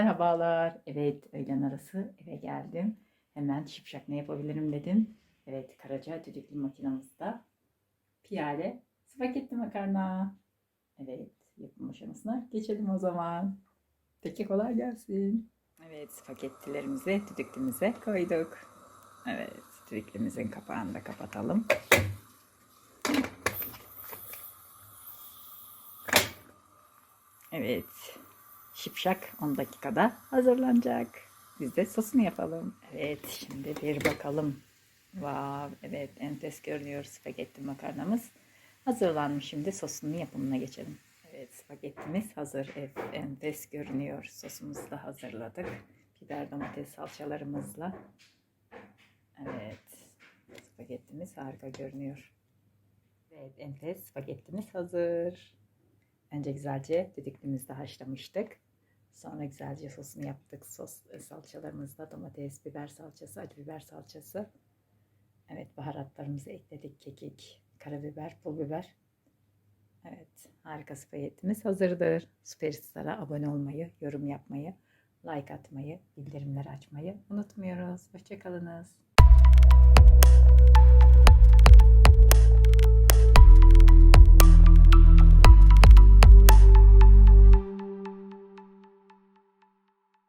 Merhabalar. Evet, öğlen arası eve geldim. Hemen şipşak ne yapabilirim dedim. Evet, Karaca düdüklü makinamızda piyale spagetti makarna. Evet, yapım aşamasına geçelim o zaman. Peki kolay gelsin. Evet, spagettilerimizi düdüklümüze koyduk. Evet, düdüklümüzün kapağını da kapatalım. Evet, şipşak 10 dakikada hazırlanacak. Biz de sosunu yapalım. Evet, şimdi bir bakalım. Wow, evet enfes görünüyor spagetti makarnamız. Hazırlanmış şimdi sosunun yapımına geçelim. Evet, spagettimiz hazır. Evet, enfes görünüyor. Sosumuzu da hazırladık. Biber domates salçalarımızla. Evet, spagettimiz harika görünüyor. Evet, enfes spagettimiz hazır. Önce güzelce düdüklümüzde haşlamıştık. Sonra güzelce sosunu yaptık. Sos e, salçalarımızla domates, biber salçası, acı biber salçası. Evet baharatlarımızı ekledik. Kekik, karabiber, pul biber. Evet harika spagettimiz hazırdır. Süperstar'a abone olmayı, yorum yapmayı, like atmayı, bildirimleri açmayı unutmuyoruz. Hoşçakalınız.